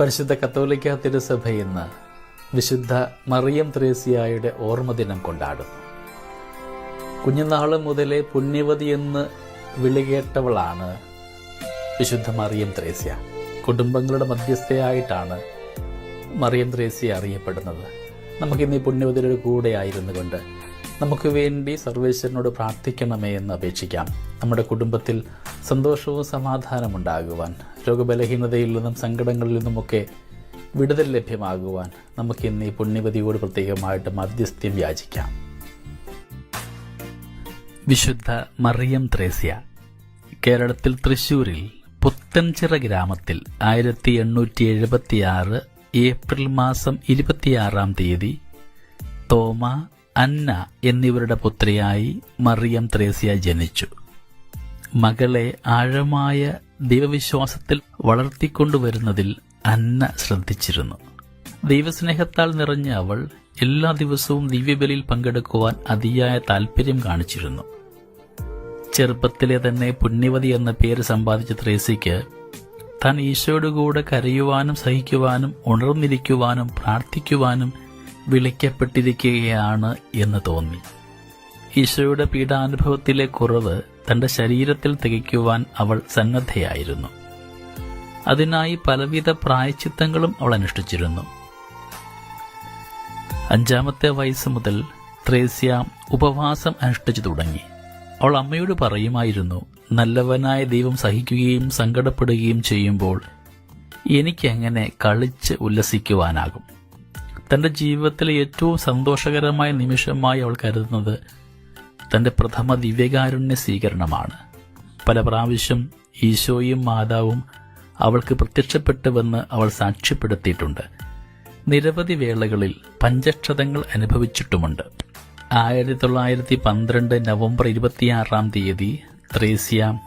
പരിശുദ്ധ കത്തോലിക്ക തിരുസഭ ഇന്ന് വിശുദ്ധ മറിയം ത്രേസ്യായുടെ ഓർമ്മദിനം കൊണ്ടാടുന്നു. കുഞ്ഞുനാൾ മുതലേ പുണ്യവതി എന്ന് വിളികേട്ടവളാണ് വിശുദ്ധ മറിയം ത്രേസ്യ. കുടുംബങ്ങളുടെ മധ്യസ്ഥയായിട്ടാണ് മറിയം ത്രേസ്യ അറിയപ്പെടുന്നത്. നമുക്കിന്ന് ഈ പുണ്യവതിയുടെ കൂടെ ആയിരുന്നു കൊണ്ട് നമുക്ക് വേണ്ടി സർവേശ്വരനോട് പ്രാർത്ഥിക്കണമേ എന്ന് അപേക്ഷിക്കാം. നമ്മുടെ കുടുംബത്തിൽ സന്തോഷവും സമാധാനമുണ്ടാകുവാൻ രോഗബലഹീനതയിൽ നിന്നും സങ്കടങ്ങളിൽ നിന്നുമൊക്കെ വിടുതൽ ലഭ്യമാകുവാൻ നമുക്കിന്ന് ഈ പുണ്യവതിയോട് പ്രത്യേകമായിട്ട് മധ്യസ്ഥ്യം യാചിക്കാം. വിശുദ്ധ മറിയം ത്രേസ്യ കേരളത്തിൽ തൃശൂരിൽ പുത്തൻചിറ ഗ്രാമത്തിൽ ആയിരത്തി എണ്ണൂറ്റി എഴുപത്തിയാറ് ഏപ്രിൽ മാസം ഇരുപത്തിയാറാം തീയതി തോമ അന്ന എന്നിവരുടെ പുത്രിയായി മറിയം ത്രേസ്യ ജനിച്ചു. മകളെ ആഴമായ ദൈവവിശ്വാസത്തിൽ വളർത്തിക്കൊണ്ടുവരുന്നതിൽ അന്ന ശ്രദ്ധിച്ചിരുന്നു. ദൈവസ്നേഹത്താൽ നിറഞ്ഞ അവൾ എല്ലാ ദിവസവും ദിവ്യബലിയിൽ പങ്കെടുക്കുവാൻ അതിയായ താല്പര്യം കാണിച്ചിരുന്നു. ചെറുപ്പത്തിലെ തന്നെ പുണ്യവതി എന്ന പേര് സമ്പാദിച്ച ത്രേസിക്ക് താൻ ഈശോയുടെ കൂടെ കരയുവാനും സഹിക്കുവാനും ഉണർന്നിരിക്കുവാനും പ്രാർത്ഥിക്കുവാനും വിളിക്കപ്പെട്ടിരിക്കുകയാണ് എന്ന് തോന്നി. ഈശോയുടെ പീഡാനുഭവത്തിലെ കുറവ് തന്റെ ശരീരത്തിൽ തികയ്ക്കുവാൻ അവൾ സന്നദ്ധയായിരുന്നു. അതിനായി പലവിധ പ്രായച്ചിത്തങ്ങളും അവൾ അനുഷ്ഠിച്ചിരുന്നു. അഞ്ചാമത്തെ വയസ്സ് മുതൽ ത്രേസ്യ ഉപവാസം അനുഷ്ഠിച്ചു തുടങ്ങി. അവൾ അമ്മയോട് പറയുമായിരുന്നു നല്ലവനായ ദൈവം സഹിക്കുകയും സങ്കടപ്പെടുകയും ചെയ്യുമ്പോൾ എനിക്കെങ്ങനെ കളിച്ച് ഉല്ലസിക്കുവാനാകും. തന്റെ ജീവിതത്തിലെ ഏറ്റവും സന്തോഷകരമായ നിമിഷമായി അവൾ കരുതുന്നത് തന്റെ പ്രഥമ ദിവ്യകാരുണ്യ സ്വീകരണമാണ്. പല പ്രാവശ്യം ഈശോയും മാതാവും അവൾക്ക് പ്രത്യക്ഷപ്പെട്ടുവെന്ന് അവൾ സാക്ഷ്യപ്പെടുത്തിയിട്ടുണ്ട്. നിരവധി വേളകളിൽ പഞ്ചക്ഷതങ്ങൾ അനുഭവിച്ചിട്ടുമുണ്ട്. ആയിരത്തി തൊള്ളായിരത്തി പന്ത്രണ്ട് നവംബർ ഇരുപത്തിയാറാം തീയതി ത്രേസ്യ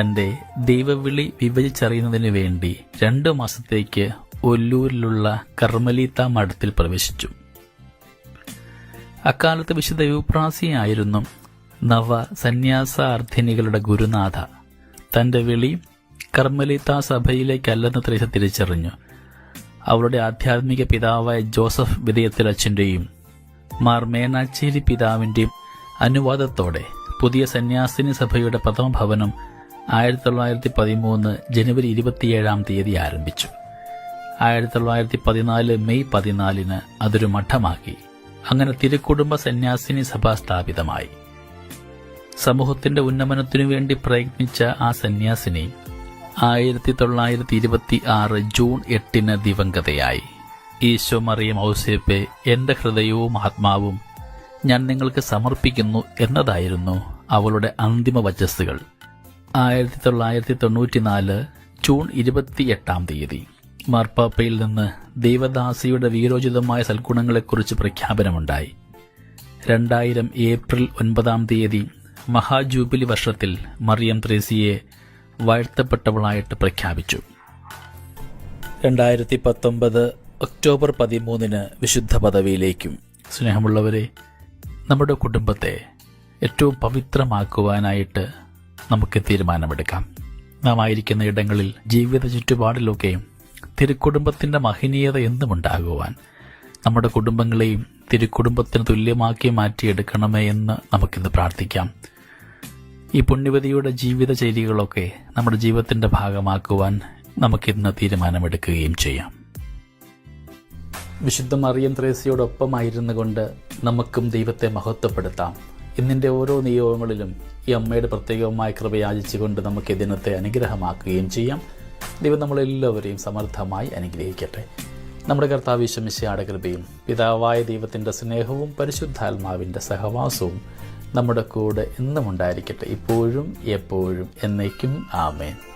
തന്റെ ദൈവവിളി വിഭജിച്ചറിയുന്നതിനു വേണ്ടി രണ്ടു മാസത്തേക്ക് ഒല്ലൂരിലുള്ള കർമ്മലീത്ത മഠത്തിൽ പ്രവേശിച്ചു. അക്കാലത്ത് വിശുദ്ധ യുപ്രാസിയായിരുന്നു നവ സന്യാസാർത്ഥിനികളുടെ ഗുരുനാഥ. തന്റെ വിളി കർമ്മലിത്ത സഭയിലേക്കല്ലെന്ന് ത്രേസ്യ തിരിച്ചറിഞ്ഞു. അവളുടെ ആധ്യാത്മിക പിതാവായ ജോസഫ് വിധേയത്തിലച്ഛന്റെയും മാർ മേനാച്ചേരി പിതാവിന്റെയും അനുവാദത്തോടെ പുതിയ സന്യാസിനി സഭയുടെ പ്രഥമ ഭവനം ആയിരത്തി തൊള്ളായിരത്തി പതിമൂന്ന് ജനുവരി ഇരുപത്തിയേഴാം തീയതി ആരംഭിച്ചു. ആയിരത്തി തൊള്ളായിരത്തി പതിനാല് മെയ് പതിനാലിന് അതൊരു മഠമാക്കി. അങ്ങനെ തിരുക്കുടുംബ സന്യാസിനി സഭ സ്ഥാപിതമായി. സമൂഹത്തിന്റെ ഉന്നമനത്തിനു വേണ്ടി പ്രയത്നിച്ച ആ സന്യാസിനി ആയിരത്തി തൊള്ളായിരത്തി ഇരുപത്തി ആറ് ജൂൺ എട്ടിന് ദിവംഗതയായി. ഈശോ മറിയം ഔസേപ്പെ എന്റെ ഹൃദയവും ആത്മാവും ഞാൻ നിങ്ങൾക്ക് സമർപ്പിക്കുന്നു എന്നതായിരുന്നു അവളുടെ അന്തിമ വചസ്സുകൾ ആയിരത്തി തൊള്ളായിരത്തി തൊണ്ണൂറ്റിനാല് ജൂൺ ഇരുപത്തിയെട്ടാം തീയതി. മാർപ്പാപ്പയിൽ നിന്ന് ദേവദാസിയുടെ വീരോചിതമായ സൽഗുണങ്ങളെക്കുറിച്ച് പ്രഖ്യാപനമുണ്ടായി. രണ്ടായിരം ഏപ്രിൽ ഒൻപതാം തീയതി മഹാജൂബിലി വർഷത്തിൽ മറിയം ത്രേസിയെ വാഴ്ത്തപ്പെട്ടവളായിട്ട് പ്രഖ്യാപിച്ചു. രണ്ടായിരത്തി പത്തൊമ്പത് ഒക്ടോബർ പതിമൂന്നിന് വിശുദ്ധ പദവിയിലേക്കും. സ്നേഹമുള്ളവരെ നമ്മുടെ കുടുംബത്തെ ഏറ്റവും പവിത്രമാക്കുവാനായിട്ട് നമുക്ക് തീരുമാനമെടുക്കാം. നാം ആയിരിക്കുന്ന ഇടങ്ങളിൽ ജീവിത ചുറ്റുപാടിലൊക്കെയും തിരുക്കുടുംബത്തിന്റെ മഹനീയത എന്തുമുണ്ടാകുവാൻ നമ്മുടെ കുടുംബങ്ങളെയും തിരുക്കുടുംബത്തിന് തുല്യമാക്കി മാറ്റിയെടുക്കണമേ എന്ന് നമുക്കിന്ന് പ്രാർത്ഥിക്കാം. ഈ പുണ്യവതിയുടെ ജീവിതചര്യകളൊക്കെ നമ്മുടെ ജീവിതത്തിന്റെ ഭാഗമാക്കുവാൻ നമുക്കിന്ന് തീരുമാനമെടുക്കുകയും ചെയ്യാം. വിശുദ്ധ മറിയം ത്രേസ്യയോടൊപ്പമായിരുന്നു കൊണ്ട് നമുക്കും ദൈവത്തെ മഹത്വപ്പെടുത്താം. ഇന്നിന്റെ ഓരോ നിയോഗങ്ങളിലും ഈ അമ്മയുടെ പ്രത്യേകമായ കൃപയാചിച്ചുകൊണ്ട് നമുക്ക് ഈ ദിനത്തെ അനുഗ്രഹമാക്കുകയും ചെയ്യാം. ദൈവം നമ്മളെല്ലാവരെയും സമർത്ഥമായി അനുഗ്രഹിക്കട്ടെ. നമ്മുടെ കർത്താവിശ്വമിശയുടെ കൃപയും പിതാവായ ദൈവത്തിന്റെ സ്നേഹവും പരിശുദ്ധാത്മാവിന്റെ സഹവാസവും നമ്മുടെ കൂടെ എന്നും ഉണ്ടായിരിക്കട്ടെ. ഇപ്പോഴും എപ്പോഴും എന്നേക്കും. ആമേൻ.